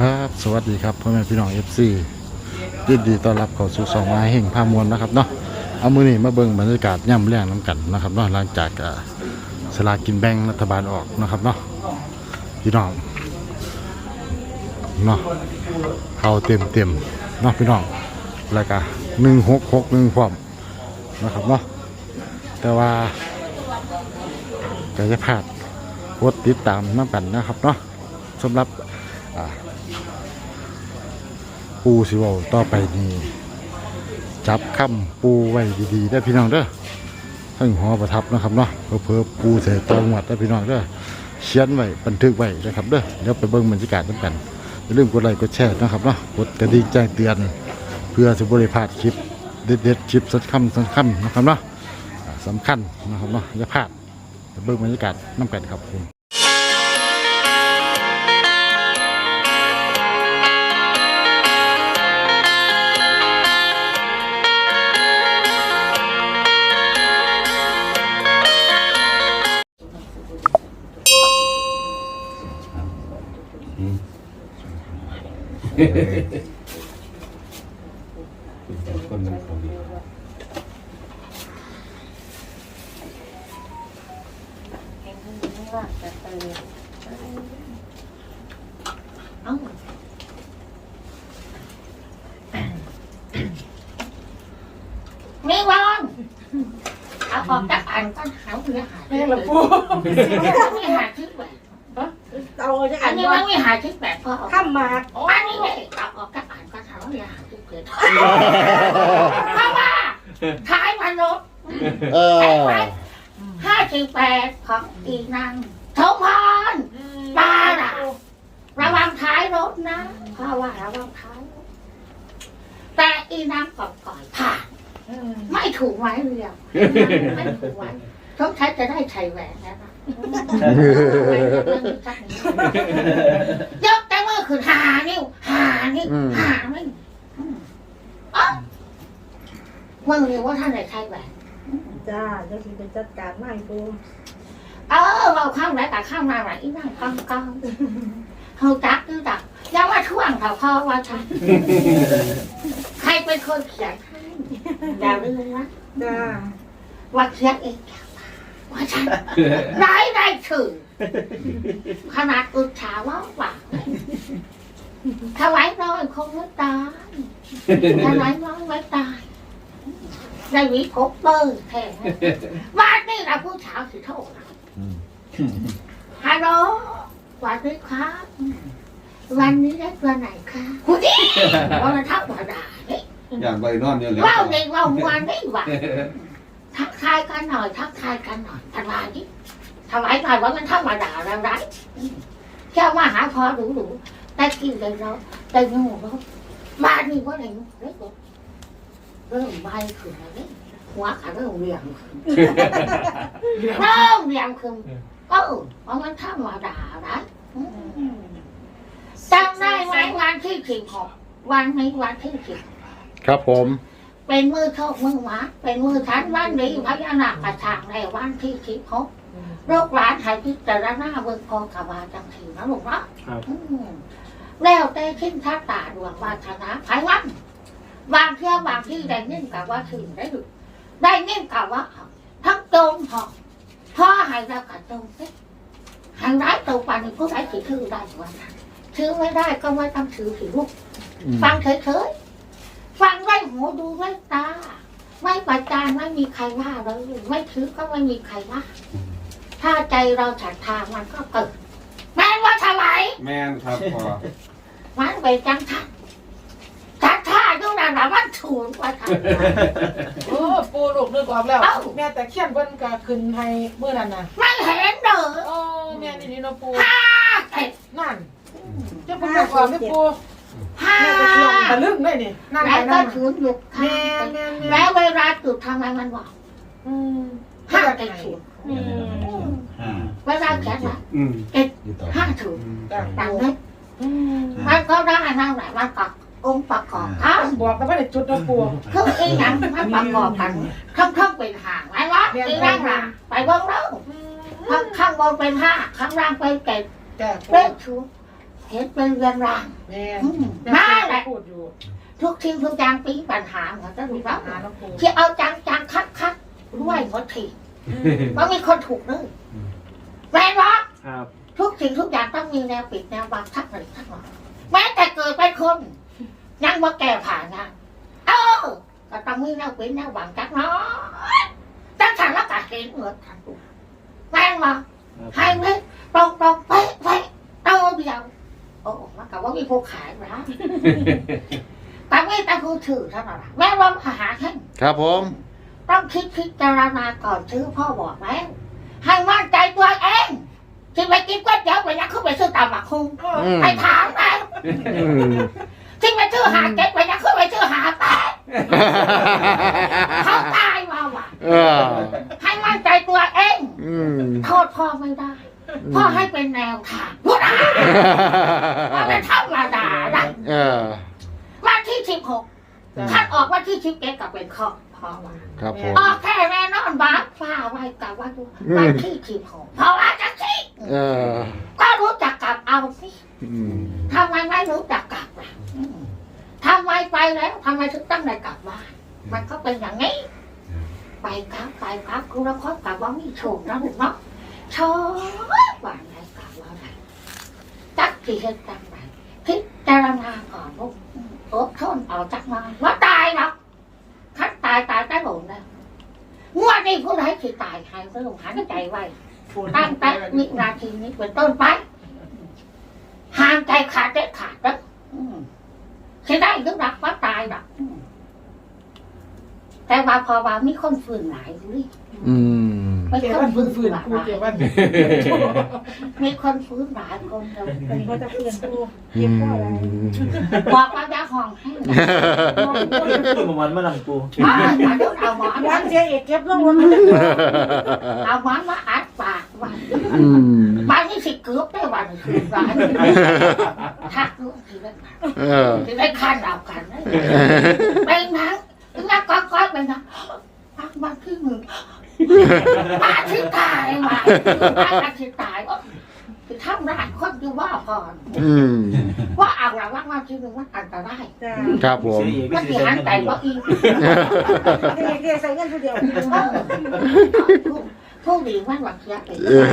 ครับ สวัสดีครับพ่อแม่พี่น้องเอฟซียินดีต้อนรับเข้าสู่สองไม้แห่งภาพมวลนะครับเนาะเอามือนี้มาเบิ่งบรรยากาศย่ำแรงน้ำกันนะครับเนาะหลังจากอ่าสลากินแบ่งรัฐบาลออกนะครับเนาะพี่น้องเนาะเขาเต็มเต็มเนาะพี่น้องแล้วก็หนึ่งหกหกหนึ่งพร้อมนะครับเนาะแต่ว่าก็จะพลาดกดติดตามน้ำกันนะครับเนาะสำหรับอ่า ปูสิเวาต่อไปนี่จับคำปูไว้ดีๆได้พี่น้องเด้อทั้งหอประทับนะครับเนาะเพื่อๆปูเสตตองหวัดได้พี่น้องเด้อเขียนไว้บันทึกไว้นะครับเด้อเดี๋ยวไปเบิ่งบรรยากาศน้ำกันอย่าลืมกดไลค์กดแชร์นะครับเนาะกดกระดิ่งแจ้งเตือน เพื่อจะบริพาดคลิปเด็ดๆคลิปสำคัญสำคัญนะครับเนาะสำคัญนะครับเนาะอย่าพลาดไปเบิ่งบรรยากาศน้ำกันครับผม คนมันเขาดีไม่วอนเอาออกจากอ่านก้อนหาวเรือหาแม่ละปูไม่หาชื่อแบบเอาจะอัอ่านนนี้ว่ามันไม่หาชื่อแบบพอข้ามมาก เรือหาชื่อแบบเพราะว่าท้ายมันรถเออห้าสิบแปดของอีนางทมพรปาล่ะระวังท้ายรถนะเพราะว่าระวังท้ายรถแต่อีนางก่อนก่อนผ่านไม่ถูกไว้เรียวไม่ถูกไว้ทุกใช้จะได้ใช้แหวนแล้วนะยกแต่มือคือหานิ้วหานิ้วหาไม่อ๋อ มือเรียกว่าท่านไหนใช้แหวนจ้าจะสิไปจัดการไม่ปูเออเราเข้าไหนแต่เข้ามาไหนนั่งกองกองเขาจักดูจักยังว่าช่วงเขาพ่อว่าฉันใครเป็นคนเขียนให้อย่าลืมนะจ้าว่าเขียนเองจากปากว่าฉันร้ายได้ถึงขนาดอุจฉาว่าหวังถวายน้อยคงไม่ตายถวายน้อยไม่ตาย ได้วิพบเบอร์แท้บ้านนี่นะผู้สาวสิโทษนะฮัลโหลสวัสดีครับวันนี้ได้ตัวไหนคะคุณนี่วันละทักว่าด่าเนี่ยอยากไปนอนเนี่ยแหล้วว้าวเด็กว้าวมวนไม่หวังทักทายกันหน่อย ทักทายกันหน่อยทำไมนี่ทำไมหน่อยว่ามันธรรมดาแล้วไรแค่ว่าหาพอหรูหรูๆแต่กินเลยเราแต่งูเราบ้านนี่ว่าอะไรงูเล็กกว่า เริ่มใบขึ้นแล้วเนี่ยหัวขาเริ่มเรียงขึ้นเริ่มเรียงขึ้นก็เออว่ามันธรรมดานะอืมจำได้ไหมวันที่สิบหกวันนี้วันที่สิบครับผม เป็นมือโชคมือหมาเป็นมือฉันวันนี้พญานาคกระชางในวันที่สิบหกลูกหลานไทยพิจารณาเบิ่งพอกบาจังสีนะลูกเนาะอืมแล้วแต่ขึ้นทัตาดวงวาสนาไผวัน บางเที่ยวบางที่ได้เงินกับว่าถึงได้ดูได้เงินกับว่าเอาทั้งโจมพอพ่อให้เรากับโจมเสียหางร้ายตัวปันผู้ใดถือถือได้วันนั้นถือไม่ได้ก็ไม่ต้องถือถือลูกฟังเฉยๆฟังไว้หูดูไว้ตาไม่ประจานไม่มีใครว่าเลยไม่ถือก็ไม่มีใครว่า ถ้าใจเราฉันทางมันก็เกิดแม้ว่าถวายแม่นครับพอมันเป็นจังทันจัดท่าดู นะนะมันถูกว่าทันโอ้ปูลูกนึกออกแล้วเอ้าแม่แต่เขียนเพิ่นก็ขึ้นให้เมื่อนั้นน่ะไม่เห็นเด้อโอ้แม่นี่นี่เนาะปูห้าเจ็ดนั่นจะปูนึกออกไหมปูห้าแม่ตะเคียนตะลึงได้นี่นั่นแล้วไงก็นั่นถือหยุดข้าแม่งแม่แม่แล้วเวลาจุดทำไมมันบอกอืมห้าเจ็ดศูนย์อืมเวลาแขนนะอืมห้าศูนย์จ้าต่างปูเล็กอืมมันก็ได้นั่นแหละมันก็อ งค์ประกอบครับบอกแต่ว่าได้จุดเนาะปูคืออีหยังมันประกอบกันข้างข้างเป็นห่างไอ้วะอีร่างล่ะไปเบิ้งแล้วอืมข้างข้างบนเป็นห้าข้างล่างเป็นเจ็ดจ้าปูเป็นชูเห็นเป็นเรือนรางแม่อืมแม่นั่นแหละพูดอยู่ทุกทิ้งทุกอย่างปีปัญหาเหมือนจะรู้ว่าหาแล้วปูที่เอาจังจังคัดคัดรวยหมดทีมันมีคนถูกเลยแม่บอกครับทุกสิ่งทุกอย่างต้องมีแนวปิดแนวบังทักหนึ่งทักหน่อยแม้แต่เกิดเป็นคน ยังว่าแก่ผ่านงานเออก็ต้องมีแนวปิดแนวบังจักเนาะจังฉันแล้วก็เห็นเหมือนกันแม่งมาให้ไหมตรงตรงๆเป๊ะเป๊ะเต้าเดียวโอ้มันกับว่ามีผู้ขายนะแต่ไม่แต่ผู้ถือเท่านั้นล่ะแม่ว่าหาแค่ครับผม ต้องคิดพิจารณาก่อนซื้อพ่อบอกแล้วให้มั่นใจตัวเองที่ไปกินก๋วยเตี๋ยวไปยักขึ้นไปซื้อตำหมักคุงอืมไปถามนะอืม ที่ไปซื้อหาเก็บไปยักขึ้นไปซื้อหาแปดเขาตายมาว่ะเออให้มั่นใจตัวเองอืมโทษพ่อไม่ได้พ่อให้เป็นแนวทางพูดอะว่าเป็นธรรมดานะเออวันที่สิบหกท่านออกวันที่สิบเอ็ดกับเป็นข้อพ่อว่าครับผมออกแค่แน่นอนบ้าฟ้าไว้กับวันวันที่สิบหกเพราะว่าจะสิเออก็รู้จักกลับเอาสิอืมทำไมไม่รู้จักกลับล่ะอืมทำไมไป แล้วทำไมถึงต้องได้กลับบ้าน มันก็เป็นอย่างนี้ ไปครับไปครับคุณละครกลับว่ามีโชคนะลูกเนาะชอบว่าไหนกลับว่าไหนจักที่เหตุการณ์ไหนพิจารณาก่อนลูกอืมอดทนเอาจักมาว่าตายหรอกคัดตายตายได้หลงนะงวดนี้ผู้ใดที่ตายใครก็ลงหันใจไว้ตั้งแต่วินาทีนี้เป็นต้นไปห้ามใจขาดเด็ดขาดนะอื มใช่ได้ก็รักว่าตายหรอกอืมแต่ว่าพอว่ามีคนฝืนหลายอยู่นี่อืมมีเกี่ยควันนฝืฟื้นนหฟื้นลายปูเกี่ยวันมีคนฝืนหลายคนเลยวันนี้เขาจะฟื้นปูอืมบอกว่าจะห้องให้นะคือประมาณเมื่อหลังปูมามาเดี๋ยวเอาหมอนวัมานเสียเอกเก็บลงวันเอาหมอนมาอัดปาก วันอืมวันนี้สิเกือบได้วันคืนร้ายทักลูกทีละเออทีได้คันเอากันนะเป็นนังนักก้อนก้อนเป็นนังพักมาที่มือป้าที่ตายมาป้าที่ตายว่าคือทำร้ายคนอยู่ว่าพรอืมว่าเอาละว่ามาที่มือมันอันตรายจ้าครับผมเสียเอกมันไม่สิเสียหันเงินใจว่าอีเด็กเด็กใส่เงินผู้เดียว ผู้ดีมันหวังเสียไปเออ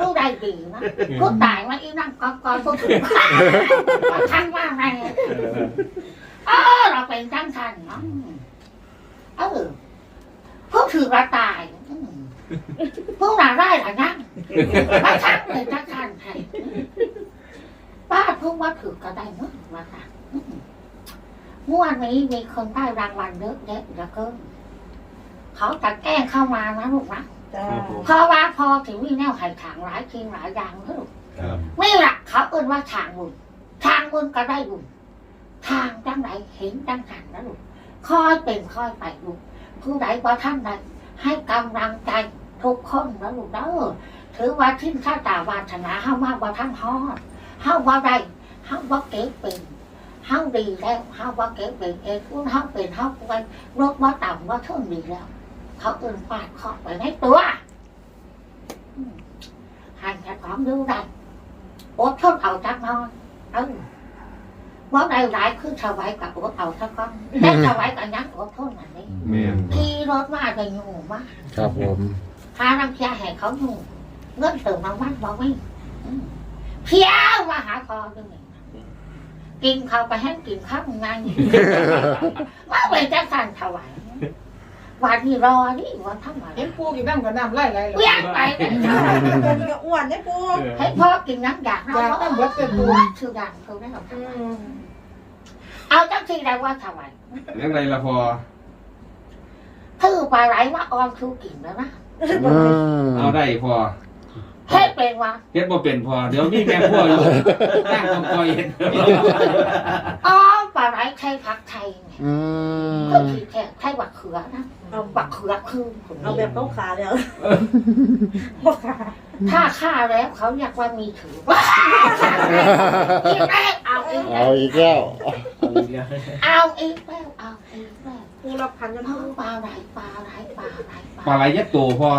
ผู้ใดดีนะผู้ตายมาอีนั่งก้อนก้อนผู้ถูกท่านว่าไงเออเราเป็นจังทันเนาะเออผู้ถือว่าตายอืมผู้หนาได้หรือยังไม่ทันเลยจังทันใครป้าพูดว่าถือก็ได้เมื่อมาค่ะอืมเมื่อวานนี้มีคนได้รางวัลเยอะแยะแล้วก็เขาจะแกล้งเข้ามานะลูกนะ จ้าครับผมเพราะว่าพอถึงวิ่งแนวไข่ถางหลายทีหลายอย่างนะลูกครับนี่แหละเขาเอ่นว่าทางบุญทางบุญก็ได้บุญทางจังไหนเห็นจังหันนะลูกค่อยเป็นค่อยไปลูกผู้ใดว่าท่านใดให้กำลังใจทุกคนนะลูกเด้อถือว่าทิ้งชาตาวาสนาเฮามาว่าท่านฮอดเฮาว่าได้เฮาว่าเก็บเป็นเฮาดีแล้วเฮาว่าเก็บเป็นเองคุณเฮาเป็นเฮาไปรถว่าต่ำว่าเท่าดีแล้ว เขาเอื่นฟาดเคาะไปในตัวอืมหันจะของดูได้อดทนเอาจักหนอนเออว่าได้หลายคือถวายกับอดเอาสักก้อนแต่ถวายกับยังอดทนอันนี้แม่นบ่ขี่รถมาจะอยู่มากครับผมหาน้ำเชียให้เขาอยู่เงินเติมน้ำมันบอกไม่อืมเพียวมาหาคอด้วยกินเขาวไปให้กินข้าวงานว่าเป็นจังสันถวาย วันนี้รอนี่วันทำอะไรเห็นปูกินน้ำกับน้ำไล่ไล่เวียนไปเนี่ยเป็นก็อ้วนได้ปูให้พ่อกินน้ำอยากอยากน้ำเบิดเป็นปูชื่อดังเขาได้หรอกอืมเอาจังที่ได้ว่าทำไมเรื่องอะไรล่ะพอถือปลาไหลมาออมชูกินแล้วนะอืมเอาได้พอเฮ็ดเป็นว่าเฮ็ดบ่เป็นพอเดี๋ยวมีแม่พวกอยู่ตั้งต้องคอยเฮ็ดออมปลาไหลไทยผักไทยเนี่ยอืมก็คือแค่ไทยบักเขือนะ เอาบักเขือคือคนเอานี้แบบเขาขาแล้วขาถ้าฆ่าแล้วเขาอยากว่ามีถือว่าอีกแล้วเอาอีกแล้เอาวอีกแล้วเอาอีกแล้วเอาอีกแล้วเอาอีกแล้วปูรับพันกันเอาปลาไหลปลาไหลปลาไหลปลาไหลยัดโตพอ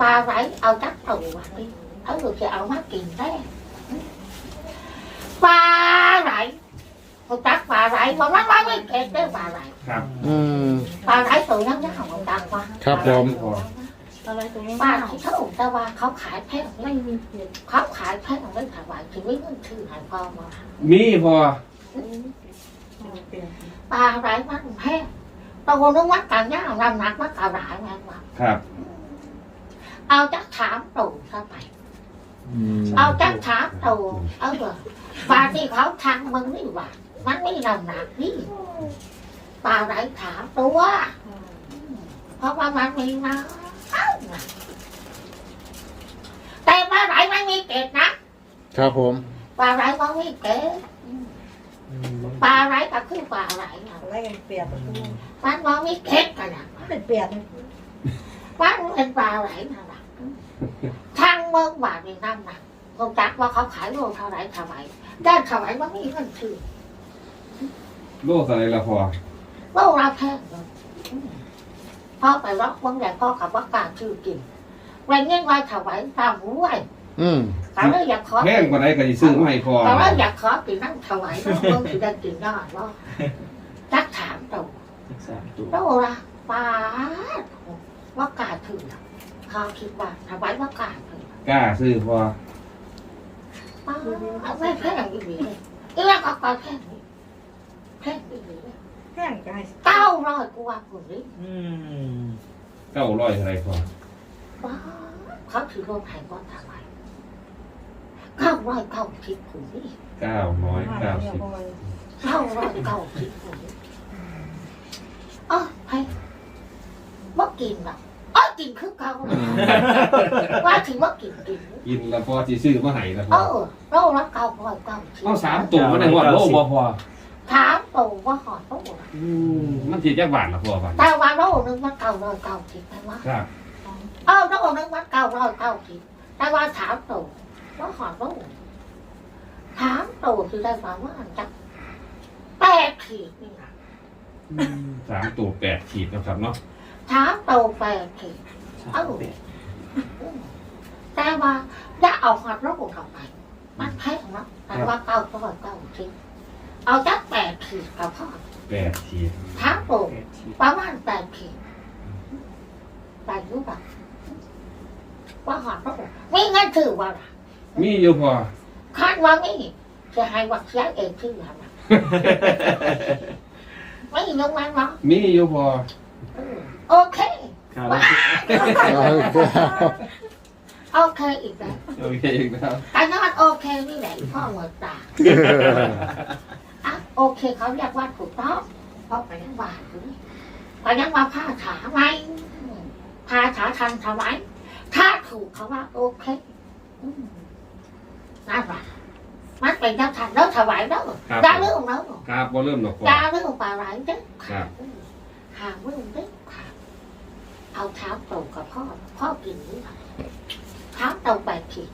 ปลาไหลเอาจักตัววันนี้เอาดูจะเอามากินได้ปลาไหล เขาจักปลาไหลบอกว่าว่าไม่เก็บได้ปลาไหลครับอืม ปลาไหลตัวยังยังของจักว่าครับผม อะไรตรงนี้ปลาไหลเขาแต่ว่าเขาขายแพงไม่ไม่มีเพียงเขาขายแพงไม่ถวายชีวิตมันชื่อหายพอมามีพอเปลี่ยนปลาไหลมันแพงตัวนึกว่าการย่างน้ำหนักมันกระไรแม่ว่าครับ เอาจักถามตู่เข้าไปอืม เอาจักถามตู่เอาเถอะปลาที่เขาทางมึงนี่หว่ามันไม่น้ำหนักนี่ปลาไหลถามตัวเพราะว่ามันมีน้ำแต่ปลาไหลไม่มีเกล็ดนะครับผมปลาไหลมันมีเกล็ดปลาไหลก็คือปลาไหลนะอะไรกันเปลี่ยนประตูมันมันมีเกล็ดกันนะเป็นเปลี่ยนมันเป็นปลาไหลนะนะทา งเมืองบาทในน้ำนะผมจักว่าเขาขายโลเท่าไหร่เท่าไหร่ด้านเท่าไหร่มันมีเงินถือโลกอะไรละพอโลราแพงเลยพ่อไปรักเมืองใหญ่พ่อขับว่ากล้ารชื่อกินแรงเงี้ยไว้ถวายตามรวยอืมเขาเลยอยากขอแพงกว่าไหนก็จะซื้อมาให้พอแต่ว่าอยากขอกินนั่งถวายน้องเมืองสิได้กินยอดว่าจักถามตัวสามตัวโตละปาดว่ากล้ารถือเขาคิดว่าถวายว่ากล้ารถือ กล้าซื้อพอป้าไม่แพงอีหลีเลยเรื่องก็ก็แพงนี่แพงอีหลีเลยแห้งกายเก้าร้อยกว่าคนนี้อืมเก้าร้อยอะไรพอป้าเขาถือโรวมไทยก้อนถวายเก้าร้อยเก้าสิบคนนี้เก้าร้อยเก้าสิบเก้าร้อยเก้าสิบคนนี้อ๋อไพ่ว่ากินหรอก อ๋อกินคือเก่าว่าถึงว่ากินกินกินแล้วพอจะซื้อมาให้ละพเอออเราละเก้าร้อยเก้าสิบเอาสามตัวมาในหัวโลกบ่พอถามตัวว่าหอดตัวอืมมันสิจักบาทละพอบัดแต่ว่าเรานึกว่าเก้าร้อยเก้าสิบใช่ไหมครับเออเรานึกว่าเก้าร้อยเก้าสิบแต่ว่าถามตัวว่าหอดตัวถามตัวคือได้ความว่าจักแปดขีดนี่นะสามตัวแปดขีดนะครับเนาะ ถามตัวแปดขีดเอ้าแต่ว่าจะเอาหอดเราทำไมมันแพงเนาะแต่ว่าเก้าร้อยเก้าสิบเอาจักแปดขีดกับพ่อแปดขีดถามตัวประมาณแปดขีดแปดรู้ปะว่าหอดเราไม่งั้นถือว่าล่ะมีอยู่พอคาดว่าไม่จะให้วักย้ายเองชื่ออะไรไม่ยกมันเนาะมีอยู่พอเออ โอเคครับว้าโอเคอีกแล้วโอเคอีกแล้วแต่นอนโอเคนี่แหละพ่อเหมือนตาอะโอเคเขาเรียกว่าถูกต้องเพราะไปยังว่าอยู่นี่ไปยังว่าผ้าขาไหมผ้าขาทันทำไมถ้าถูกเขาว่า โอเคอืมนั่นแหละมันเป็นยังทันแล้วถวายแล้วครับอย่าลืมแล้วครับบ่เริ่มดอกพออย่าลืมปลาไหลเด้อครับหาลืมเด้อค่ะ เอาเท้าตรงกับพ่อ พ่อกินนี่ค่ะเท้าตรงไปขีด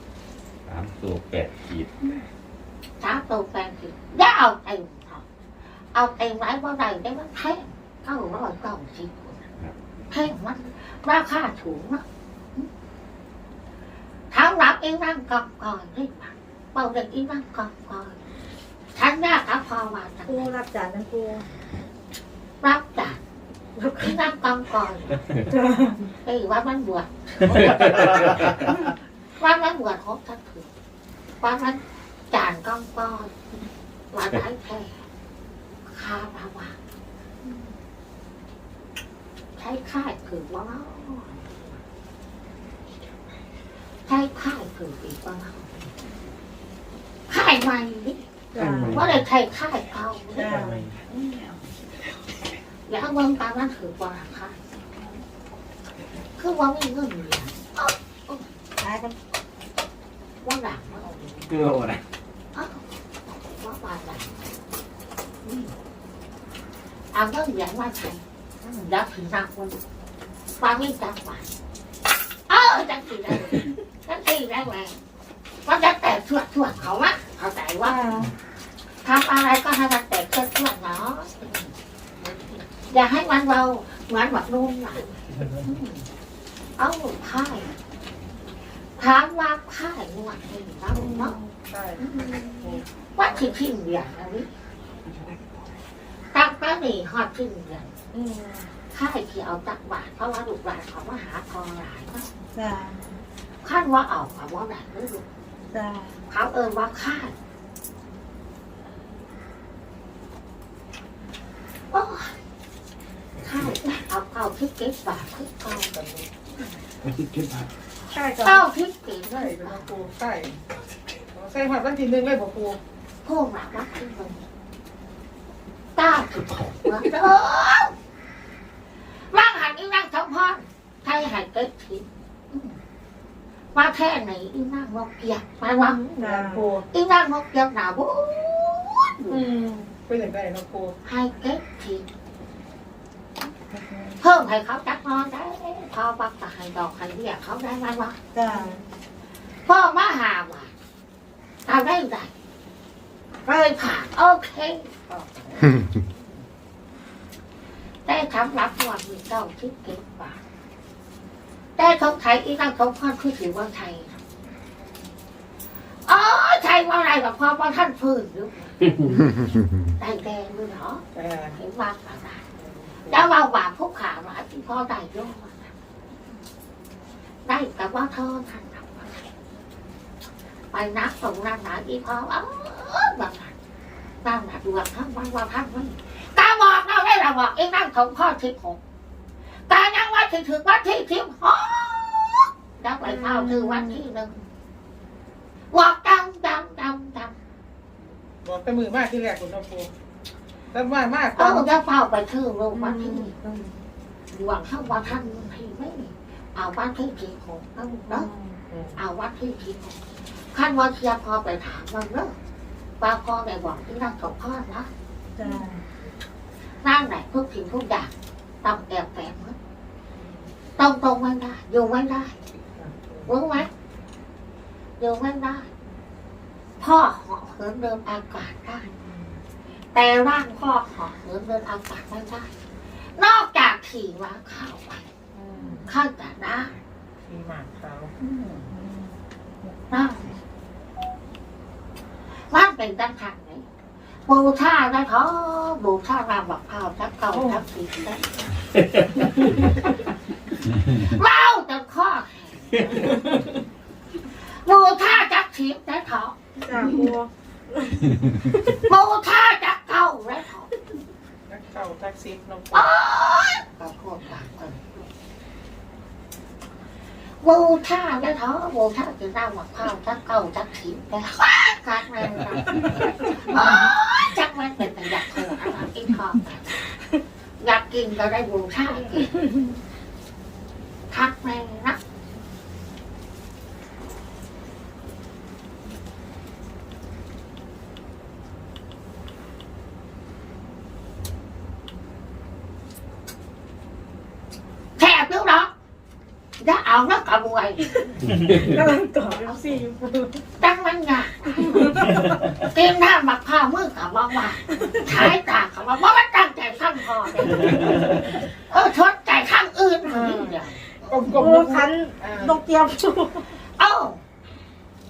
สามตัวแปดขีดเท้าตรงไปขีดอย่าเอาเต็มค่ะเอาเต็มไว้ว่าใดได้มันแพงเก้าร้อยเก้าสิบแพงมันราคาถูกนะเท้ารับเองนั่งกองก่อนนี่ค่ะเบาเด็กอีนั่งกองก่อนฉันยากกับพอว่าจะกูรับจานนะกูรับจา กอีนั่งกองก่อนไอ้ว่ามันบวชวันนั้นบวชครบทั้งคืนวันนั้นจานก้องก้อนวันนั้นแค่คาบาวาใช้ค่ายคือว่าใช้ค่ายคืออีกว่าค่ายใหม่นี่จ้าว่าเลยใช้ค่ายเก่า จ้าแล้วเมืองตามนั้นถือว่าค่ายคือว่าม่เงินเหรียญตายกันว่าหลังว่าเอาคือโอ้นะว่าบาหลังเอาเงินเหรียญมาใช้แล้วถึงนักวันฟังไม่จังหวะเออจังสีได้จังสีได้แหวนก็จะแตกชวดชวดเขาวะเขาใจว่าทำอะไรก็ให้มันแตกชวดชวด อย่าให้มันเราเหมือนแบบนุ่มหนังเอาไพ่ถามว่าไพ่นวดให้เราเนาะว่าที่ทิ้งเดียนนะวิตั้งแต่นี่ฮอดทิ้งเดียนอืมข้าไอ้ที่เอาตักบาทเพราะว่าลูกหลานเขามาหาทองหลายเนาะจ้าขั้นว่าเอาเขาว่าแบบนี้ลูกจ้าเขาเอินว่าข้าโอ้ ข้าวเอาเอาที่เก็บบาทที่เก่าไม่คิดคิดผัดใช่ก่อนเก้าที่เก็บเลใส่ยเป็นปูใส่ใส่หัดวันที่หนึ่งเลยบอกปูพวกหลักวัดที่ตรงเก้าสิบหกวันเด้อร่างหันอีนั่งสมพรไทยหันเก็บทิ้งมาแค่ไหนอีนั่งนกเกียกมาวังงานปูอีนั่งนกเกียกหนาบุอืมเป็นอย่างไรน้องปูให้เก็บทิ้ง เพิ่มให้เขาจักนอนได้พอปักตะให้ดอกให้เรียกเขาได้ไหมวะจ้าพ่อมาหาว่าเอาได้ไงเลยผ่านโอเคได้ทำรับวันมีเก้าที่เก็บบาทได้ทงไทยอีนั่งทงพ่อคือถือว่าไทยนะอ๋อไทยว่าอะไรกับพ่อว่าท่านฟื้นอยู่ได้แดงด้วยเหรอแต่เห็นว่าอะไร แล้วว่าว่าพวกขามาที่พ่อได้ยอได้แต่ว่าเท่านั้นไปนักตรงนั้นนะอีพ่อเออแบบนั้นนั่งหนักดวงทั้งวันว่าท่านไม่ตาบอกเราได้ละบอกเองนั่งของพ่อที่หกตายังว่าถึงถึงวันที่สิบหกแล้วไปเข้าคือวันที่หนึ่งบอกดำดำดำดำบอกแต่มือมากที่แรกคุณน้องปู แล้วมากมากเออจะเฝ้าไปชื่อโรงวันที่หนึ่งหวังเข้าว่าท่านที่ไม่เอาวันที่สิบหกนะลูกเนาะเอาวัดที่คิดขั้นว่าเทียบพอไปถามมันเนอะป้าพ่อได้บอกที่นั่งสมพ่อนะจ้านั่งไหนทุกสิ่งทุกอย่างต้องแอบแฝงไว้ตรงตรงไม่ได้อยู่ไม่ได้รู้ไหมอยู่ไม่ได้พ่อเหาะเหินเดินอากาศได้ แต่ร่างพ่อเหาะเหินเดินอากาศไม่ได้ นอกจากขี่ม้าข้าวไปข้าจะได้มีหมากขาวอืมนั่งมันเป็นตั้งทางไหนบูชาได้ท้อบูชารามบักพร้าวทักเก่าทักสีได้เมาแต่ข้อบูชาจักถีบได้ท้อจ้าปูบูชาจัก เก่าได้ท้อนักเก่าแท็กซี่น้องปูโอ๊ยก็โคตรตางกันบูชาได้ท้อบูชาจะรามบักพร้าวทักเก่าทักถีบได้กัดเลยนจักมันเป็นแต่อยากโคตรอะกินข้าวอยากกินก็ได้บูชากินทักแม่นะ แทบแล้วเนาะจะ เอาแล้วกระบวยกำลังตอบเอฟซีอยู่ปูจังมันไงกินหน้ามักผ้ามือกับว่าว่าใช้ตากับว่าว่ามันตั้งใจข้างพอเลยเออชดใจข้างอื่นเนี่ยกลมกลปูมลูกคันนกเกียวปูเอ้า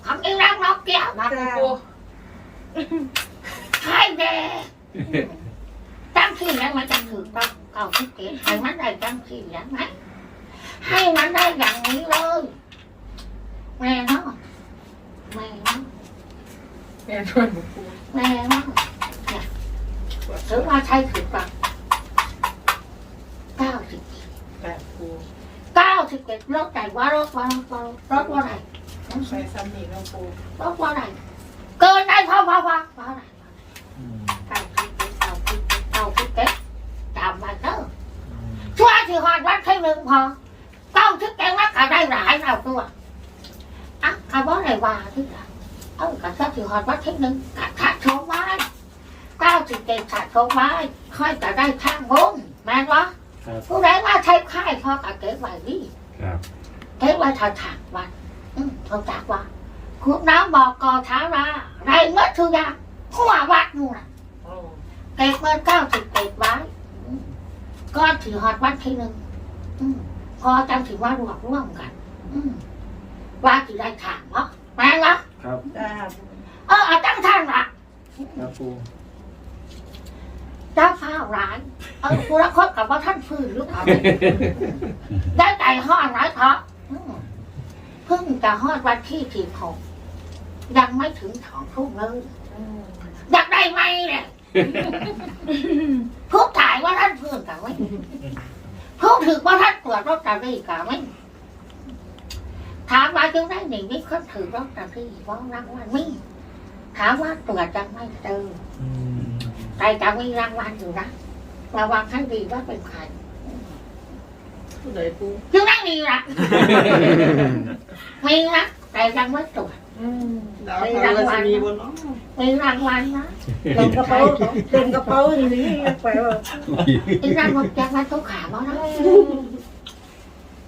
คำนี้รักนกแก้วนะจ้าปูใช่แน่ตั้งที่แล้วมันจะถือต้องเอาที่เก๋ให้มันได้ตั้งที่อย่างไหน ให้มันได้อย่างนี้เลยแม่เนาะแม่เนาะแม่ช่วยหนูปูแม่เนาะเนี่ยถือว่าใช่ถือปังเก้าสิบแต่ปูเก้าสิบเอ็ดรถไหนว่ารถว่ารถว่ารถรถว่าไหนใส่ซ้ำนี่น้องปูรถว่าไหนเกินได้พอพอพอพอไหนเก้าสิบเอ็ดเก้าสิบเอ็ดเก้าสิบเอ็ดจำไว้เด้อช่วยที่หอดวัดที่หนึ่งพอเก้าสิบเอ็ดวัดก็ได้หลายเราตัวอะคำว่าไหนว่าที่ไหนเอ อกระชับที่หอดวัดที่หนึ่งกระชับชมไว้เก้าสิบเอ็ดกระชมไว้ค่อยจะได้ข้างบนแม่นวะครับผู้ใดว่าใช้ค่ายพอกระเก็บไว้นี่ครับเก็บไว้ทางทางวัดอืมเขาจากว่าคุณน้ำบอกกอท้าราไรเมื่อทุกอย่างหัววัดนู่นน่ะโอ้เก็บเงินเก้าสิบเอ็ดไว้ก้อนถือหอดวัดทีหนึ่งอืมพอจังถือว่ารวบร่วมกันว่าถือได้ทางเนาะแม่ครับ เออเอาตั้งท่านละครับปูเจ้าฟ้าร้ายเออกูรักคบกับว่าท่านฟื้นหรือเปล่าเนี่ยได้ใจห้อนไรเพราะอืมเพิ่งจะห้อนวันที่สิบหกยังไม่ถึงสองทุ่มเลยอยากได้ไหมเนี่ยพูดถ่ายว่าท่านฟื้นกับไม่พูดถึงว่าท่านตรวจรถตารีกับไม่ถามว่าจึงได้หนีไม่คนถือรถตารีว่ารางวัลไม่ ถามว่าตรวจยังไม่เจอแต่จะมีรางวัลอยู่นะระวังให้ดีว่าเป็นใครผู้ใดปูยังไม่มีละมีนะแต่ยังไม่ตรวจอืมดาวเขาจะมีบนน้องมีรางวัลนะเต็มกระเป๋าเต็มกระเป๋าอย่างนี้ไปว่าอีรางวัลจะมาทุกขาบ้างนะ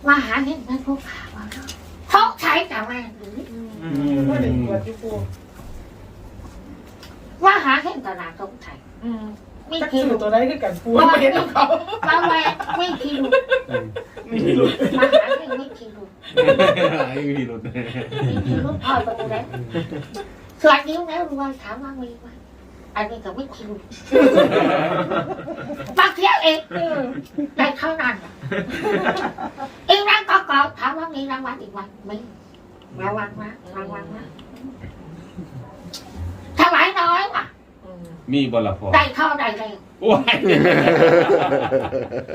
มาหาเห็นไหมทุกขาบ้างนะเขาใช้แต่แม่หรือ ว่าเด็กปวดที่ปูว่าหาเห็นตลาดสงสัยอืมไม่จักคิสื่วอตัวใดคือกันปูไม่เห็นของเขามาแม่ไม่คิวไม่มีหลุดมาหาเห็นไม่คิวไอ้มีรถไม่คิวพ่อไปดูแล้วสวัสดีแล้วรวยถามว่ามีไหมอันนี้ก็ไม่คิวมาเที่ยวเองได้เท่านั้นน่ะอีกรางก็กอถามว่ามีรางวัลอีกไหมมีระวังนะระวังนะถวาย น้อยว่ะมีบอลพอได้เท่าใดเลยโอ้ย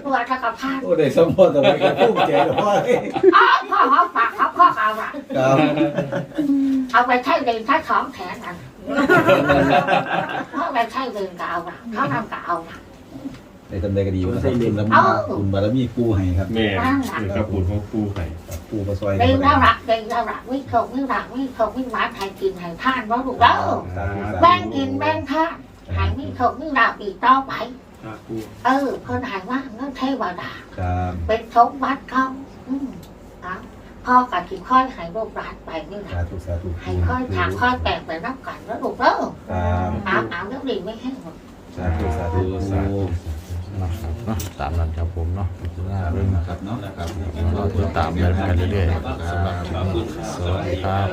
ตัวถ้ากับพานโอ้ได้สมบูรณ์แต่ไม่กระพุ่งใจหรอกว่าอ๋อพ่อเขาฝากเขาพ่อเอาละครับเอาไปใช้เดินใช้ของแขนนั่นพ่อไปใช้เดินก็เอาละเขาทำก็เอาละ ในตำแหน่งก็ดีว่าคุณบารมีคุณบารมีปูให้ครับแม่คือครับปูของปูไข่ปูมาซอยเดินแล้วละเดินแล้วละวิโควิรักวิโควิหวานไทยกินไทยท่านว่าถูกแล้วแบ่งกินแบ่งท่านหายวิโควิรักอีกต่อไปครับปูเออคนหายว่าเงื่อนเทวดาครับเป็นสมบัติเขาอืมเอาพ่อกับที่ค่อยหายโรคร้านไปนี่แหละสาธุสาธุให้ค่อยถามค่อยแปลงไปรับกันแล้วลูกเด้อครับเอาเอาแล้วดีไม่ให้หมดสาธุสาธุสาธุ นะครับเนาะตามนั้นครับผมเนาะพิจารณาเรื่องนะครับเนาะนะครับเราติดตามไปกันเรื่อยๆสำหรับคลิปนี้สวัสดีครับ